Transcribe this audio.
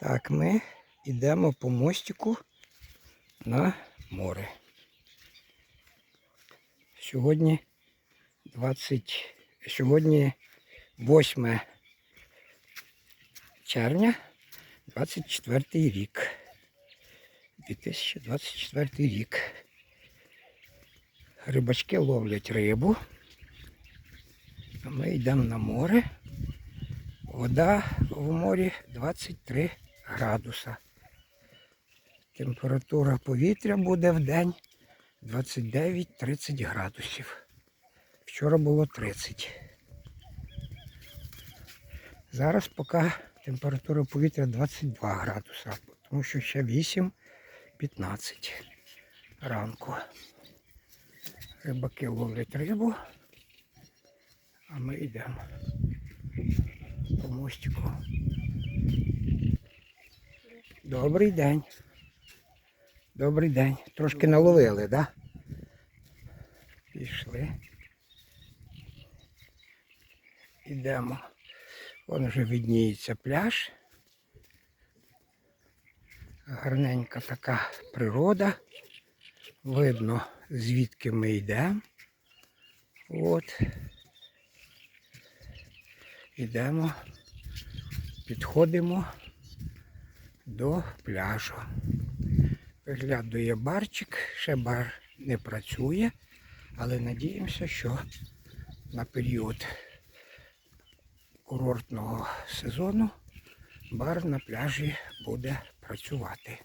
Так, ми йдемо по мостику на море. Сьогодні 20, сьогодні 8 червня, 24 рік. 2024 рік. Рибачки ловлять рибу. Ми йдемо на море. Вода в морі 23 градуса. Температура повітря буде в день 29-30 градусів. Вчора було 30. Зараз поки температура повітря 22 градуса, тому що ще 8-15 ранку. Рибаки ловлять рибу, а ми йдемо по мостику. Добрий день. Добрий день. Трошки наловили, так? Да? Пішли. Ідемо. Вон вже відніється пляж. Гарненька така природа. Видно, звідки ми йдемо. От. Йдемо, підходимо до пляжу. Виглядує барчик, ще бар не працює, але надіємося, що на період курортного сезону бар на пляжі буде працювати.